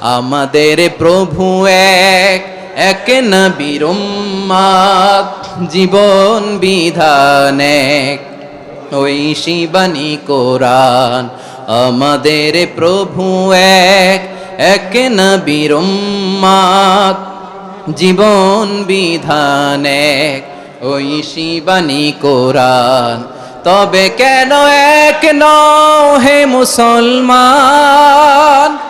আমাদের প্রভু এক এক উম্মাদ, জীবন বিধান এক। ওই শিবানী কোরআন আমাদের প্রভু এক এক উম্মাদ, জীবন বিধান এক। ওই শিবানী কোরআন তবে কেন এক নও হে মুসলমান?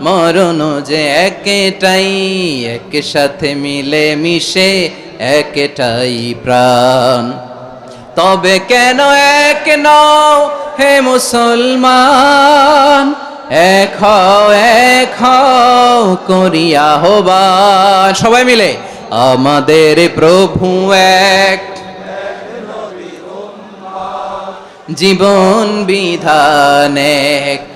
মরণ যে একটাই এক সাথে মিলে মিশে একটাই প্রাণ। তবে কেন এক নও হে মুসলমান? এক হও এক হও করিয়া হবান সবাই মিলে, আমাদের প্রভু এক। জীবন বিধান এক।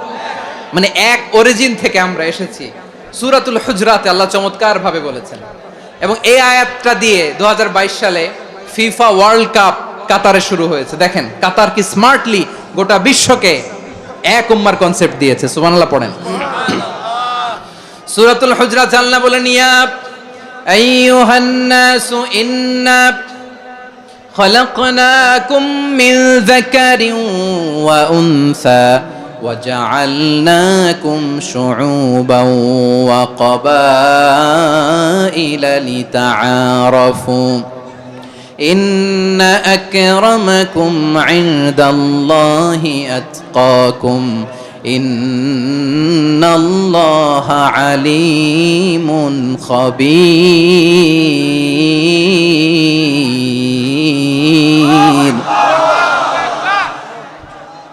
মানে এক অরিজিন থেকে আমরা এসেছি সুরাতুল হুজরাতে আল্লাহ চমৎকার ভাবে বলেছেন এবং এই আয়াতটা দিয়ে দু সালে ফিফা ওয়ার্ল্ড কাপ কাতারে শুরু হয়েছে দেখেন কাতার কি স্মার্টলি গোটা বিশ্বকে এক উম্মার কনসেপ্ট দিয়েছে সুবহানাল্লাহ পড়েন সুরাতুল হুজরাত আল্লাহ বলেন ইয়া আইয়ুহান নাসু ইন্না خلقناكم من ذكر وأنثى وجعلناكم شعوبا وقبائل لتعارفوا إن أكرمكم عند الله أتقاكم إن الله عليم خبير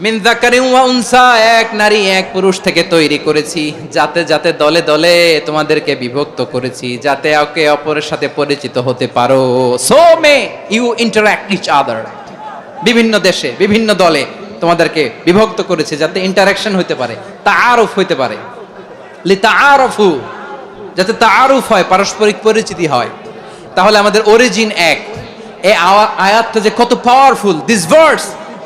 উনসা, এক নারী, এক পুরুষ থেকে তৈরি করেছি। যাতে যাতে দলে দলে তোমাদেরকে বিভক্ত করেছি, যাতে একে অপরের সাথে পরিচিত হতে পারো। So may you interact each other বিভিন্ন দেশে, বিভিন্ন দলে তোমাদেরকে বিভক্ত করেছে, যাতে ইন্টারাকশন হতে পারে, তাআরুফ হইতে পারে। লি তাআরুফু যাতে তাআরুফ হয়, পারস্পরিক পরিচিতি হয়। তাহলে আমাদের অরিজিন এক। এই আয়াতটা যে কত powerful this verse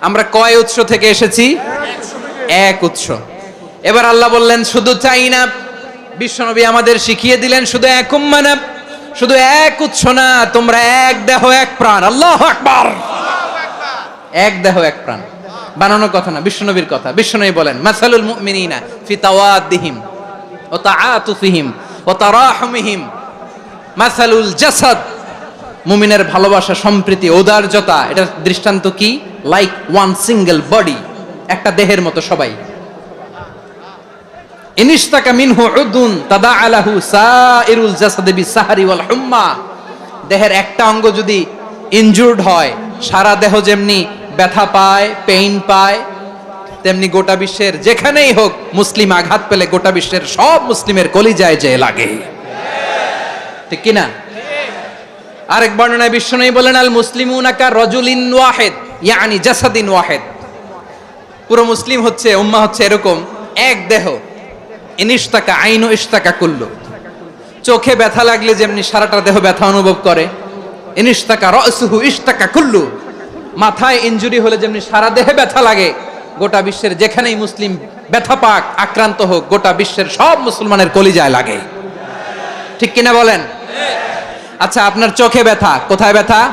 আমরা কয় উৎস থেকে এসেছি? এক উৎস। এবার আল্লাহ বললেন, শুধু চাই না, বিশ্বনবী আমাদের শিখিয়ে দিলেন, শুধু এক উম্মা না, শুধু এক উৎস না, তোমরা এক দেহ, এক প্রাণ। আল্লাহ আকবার। এক দেহ, এক প্রাণ। বানানোর কথা না, বিশ্বনবীর কথা। বিশ্বনবী বলেন, মাসালুল মুমিনিনা ফি তাওয়াদ্দিহিম ও তাআতুফিহিম ও তারাহুমিহিম। মাসালুল জাসাদ। মুমিনের ভালোবাসা, সম্প্রীতি ঔদার্যতা এটা দৃষ্টান্ত কি? লাইক ওয়ান সিঙ্গেল বডি একটা দেহের মতো সবাই। ইনিশতাকা মিনহু উদুন তাদা আলাহু সাইরুল দেহের একটা অঙ্গ যদি ইনজুর্ড হয়, সারা দেহ যেমনি ব্যথা পায় পেইন পায়, তেমনি গোটা বিশ্বের যেখানেই হোক মুসলিম আঘাত পেলে গোটা বিশ্বের সব মুসলিমের কলিজায় যে লাগে। ঠিক কিনা? আরেক বর্ণনায় বিশ্বনবী বলেন, আল মুসলিমুন আকা রজুলিন ওয়াহেদ। ইয়ানি জাসাদিন ওয়াহেদ। পুরো মুসলিম হচ্ছে, উম্মা হচ্ছে এরকম, এক দেহ। ইনিশতাকা আইন ইশতাকা কুল্লু। চোখে ব্যথা লাগলে যেমনি সারাটা দেহ ব্যথা অনুভব করে ইনিশতাকা রসুহু ইশতাকা কুল্লু। মাথায় ইনজুরি হলে যেমনি সারা দেহে ব্যথা লাগে, গোটা বিশ্বের যেখানেই মুসলিম ব্যথা পাক, আক্রান্ত হোক, গোটা বিশ্বের সব মুসলমানের কলিজায় লাগে। ঠিক কিনা বলেন? আচ্ছা আপনার চোখে ব্যথা, কোথায় ব্যথা?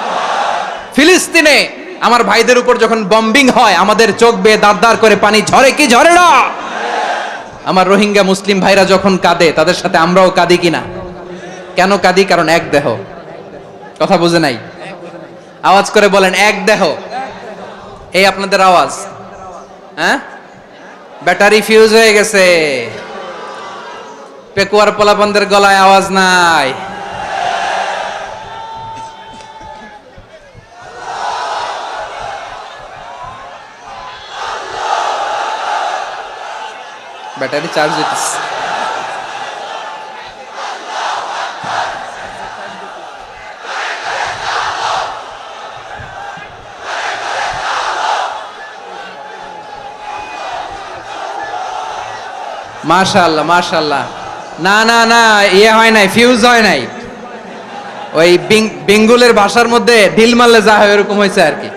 ফিলিস্তিনে আমার ভাইদের উপর যখন বম্বিং হয়, আমাদের চোখ বেয়ে দাঁড় দাঁড় করে পানি ঝরে কি ঝরে না? আমার রোহিঙ্গা মুসলিম ভাইরা যখন কাঁদে, তাদের সাথে আমরাও কাঁদি কিনা? কেন কাঁদি? কারণ এক দেহ। কথা বুঝে নাই? আওয়াজ করে বলেন, এক দেহ। এই আপনাদের আওয়াজ। হ্যাঁ? ব্যাটারি ফিউজ হয়ে গেছে। পেকুয়ার পোলাপনদের গলায় আওয়াজ নাই। ব্যাটারি চার্জ হইতেছে মাশাআল্লাহ মাশাআল্লাহ। না না না ইয়ে হয় নাই ফিউজ হয় নাই। ওই বেঙ্গুলের ভাষার মধ্যে ঢিল মারলে যা হয় এরকম হয়েছে আর কি।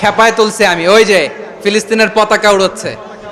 খেপায় তুলছে আমি, ওই যে ফিলিস্তিনের পতাকা উড়োচ্ছে।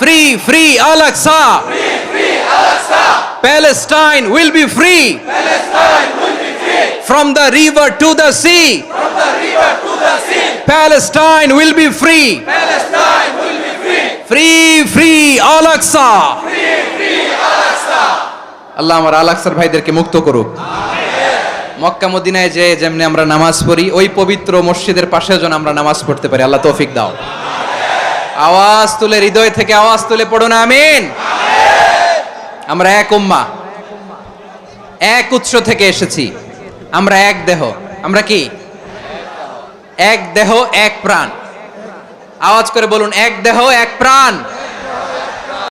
Free free Al Aqsa Palestine will be free from the river to the sea. Palestine will be free. Free. Free al aqsa Allah আমার আল আকসার ভাইদেরকে মুক্ত করুক। মক্কা মদিনায় যে যেমনি আমরা নামাজ পড়ি ওই পবিত্র মসজিদের পাশে যেন আমরা নামাজ পড়তে পারি। আল্লাহ তৌফিক দাও। আওয়াজ তুলে, হৃদয় থেকে আওয়াজ তুলে পড়ো না, আমিন। আমরা এক উম্মা। এক উৎস থেকে এসেছি। আমরা এক দেহ। আমরা কি? এক দেহ, এক প্রাণ। আওয়াজ করে বলুন, এক দেহ, এক প্রাণ।